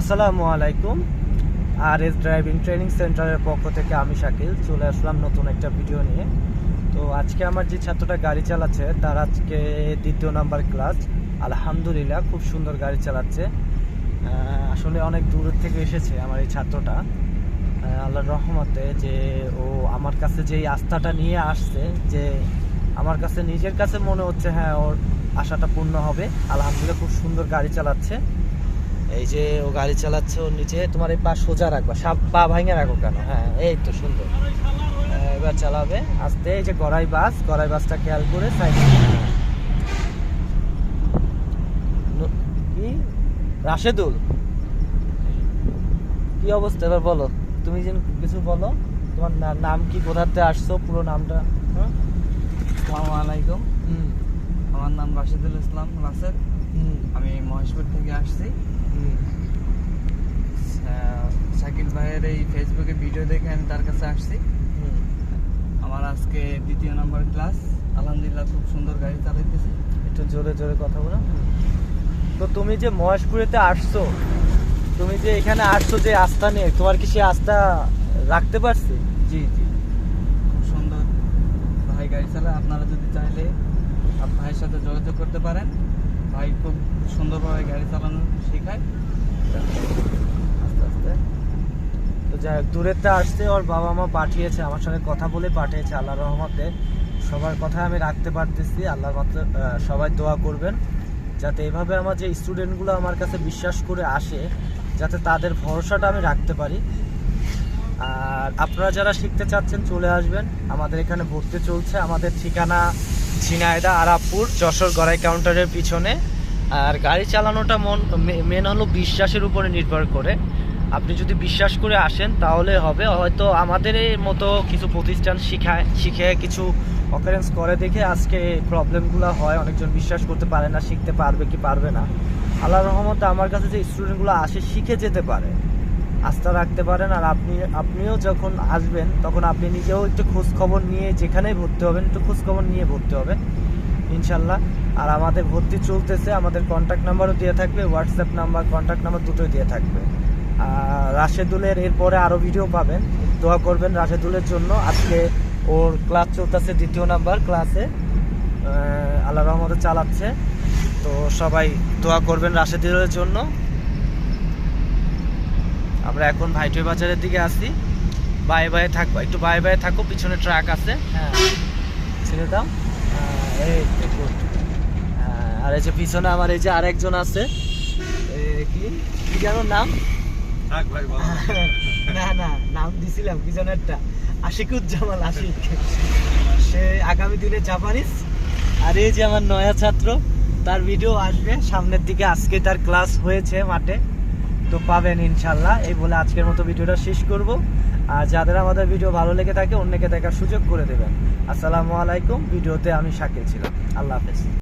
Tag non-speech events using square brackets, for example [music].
আসসালামু আলাইকুম। আর S driving training সেন্টারের পক্ষ থেকে আমি শাকিল, চলে আসলাম নতুন একটা ভিডিও নিয়ে। তো আজকে আমার যে ছাত্রটা গাড়ি চালাচ্ছে, তার আজকে দ্বিতীয় নাম্বার ক্লাস। আলহামদুলিল্লাহ, খুব সুন্দর গাড়ি চালাচ্ছে। আসলে অনেক দূর থেকে এসেছে আমার এই ছাত্রটা। আল্লাহর রহমতে যে ও আমার কাছে যে আস্থাটা নিয়ে আসছে, যে আমার কাছে নিজের কাছে মনে হচ্ছে হ্যাঁ ওর আশাটা পূর্ণ হবে। আলহামদুলিল্লাহ, খুব সুন্দর গাড়ি চালাচ্ছে। এই যে ও গাড়ি চালাচ্ছে ওর নিচে তোমার এই পা সোজা রাখবা সাপ পা ভাঙে রাখো কেন? হ্যাঁ এই তো সুন্দর। হ্যাঁ, এবার চালাবে। আস্তে এই যে গড়াই বাস গড়াই বাসটা খেয়াল করে সাইড কি? রাশেদুল? কি অবস্থা? এবার বলো। তুমি যেন কিছু বলো। তোমার নাম কি কোথাতে আসছো? পুরো নামটা হ্যাঁ? আসসালামু আলাইকুম। হুম। আমার নাম রাশেদুল ইসলাম হুম। আমি মহেশপুর থেকে আসছি। শাকিল ভাইয়ের এই ফেসবুকে ভিডিও দেখে আমি তার কাছে আসছি। আমার আজকে দ্বিতীয় নম্বর ক্লাস আলহামদুলিল্লাহ খুব সুন্দর গাড়ি চালাইতেছি। একটু জোরে জোরে কথা বলো। তো তুমি যে মহেশপুরেতে আসছো তুমি যে এখানে আসছো যে আস্থা নিয়ে তোমার কি সে আস্থা রাখতে পারছি? জি জি। খুব সুন্দর ভাই গাড়ি চালায়। আপনারা যদি চাইলে ভাইয়ের সাথে যোগাযোগ করতে পারেন। ভাই খুব সুন্দরভাবে গাড়ি চালানো শেখায়। আস্তে আস্তে। তো যাই হোক দূরেতে আসতে ওর বাবা মা পাঠিয়েছে, আমার সঙ্গে কথা বলে পাঠিয়েছে আল্লাহ রহমতে। সবার কথা আমি রাখতে পারতেছি আল্লাহর মতে সবাই দোয়া করবেন। যাতে এভাবে আমার যে স্টুডেন্টগুলো আমার কাছে বিশ্বাস করে আসে, যাতে তাদের ভরসাটা আমি রাখতে পারি। আর আপনারা যারা শিখতে চাচ্ছেন, চলে আসবেন। আমাদের এখানে ভর্তি চলছে, আমাদের ঠিকানা ঝিনাইদা আরাপুর যশোর গড়াই কাউন্টারের পিছনে। আর গাড়ি চালানোটা মন মেন হলো বিশ্বাসের উপরে নির্ভর করে। আপনি যদি বিশ্বাস করে আসেন, তাহলে হবে। হয়তো আমাদের মতো কিছু প্রতিষ্ঠান শিখায়, শিখে কিছু অকারেন্স করে দেখে আজকে প্রবলেমগুলো হয়। অনেকজন বিশ্বাস করতে পারে না, শিখতে পারবে কি পারবে না। আল্লাহ রহমতে আমার কাছে যে স্টুডেন্টগুলো আসে, শিখে যেতে পারে। আস্থা রাখতে পারেন আর আপনি, আপনিও যখন আসবেন, তখন আপনি নিজেও একটু খোঁজ খবর নিয়ে যেখানেই ভর্তি হবেন, একটু খোঁজ খবর নিয়ে ভর্তি হবেন, ইনশাল্লাহ। আর আমাদের ভর্তি চলতেছে, আমাদের কন্ট্যাক্ট নাম্বারও দিয়ে থাকবে হোয়াটসঅ্যাপ নাম্বার কন্ট্যাক্ট নাম্বার দুটোই দিয়ে থাকবে। আর রাশেদুলের এরপরে আরও ভিডিও পাবেন, দোয়া করবেন রাশেদুলের জন্য। আজকে ওর ক্লাস চলতেছে দ্বিতীয় নাম্বার ক্লাসে আল্লাহ রহমতে চালাচ্ছে। তো সবাই দোয়া করবেন রাশেদুলের জন্য। আমরা এখন ভাইটুই বাজারের দিকে আসি বাই বাই থাকব একটু বাই বাই থাকো পিছনে ট্রাক আছে। হ্যাঁ। ছেড়ে দাও। হ্যাঁ, এই হ্যাঁ, আর এই যে পিছনে আমার এই যে আরেকজন আছে। এ, কি? কি যেন নাম? [laughs] না না নাম দিছিলাম কি যেন একটা। আশিকুজ্জামান আশিক। সে আগামী দিনে জাপানিজ। আর এই যে আমার নয়া ছাত্র তার ভিডিও আসবে সামনের দিকে। আজকে তার ক্লাস হয়েছে মাঠে। তো পাবেন ইনশাল্লাহ। এই বলে আজকের মতো ভিডিওটা শেষ করব। আর যাদের আমাদের ভিডিও ভালো লেগে থাকে, অন্যকে দেখার সুযোগ করে দেবেন। আসসালামু আলাইকুম। ভিডিওতে আমি শাকিল ছিলাম। আল্লাহ হাফেজ।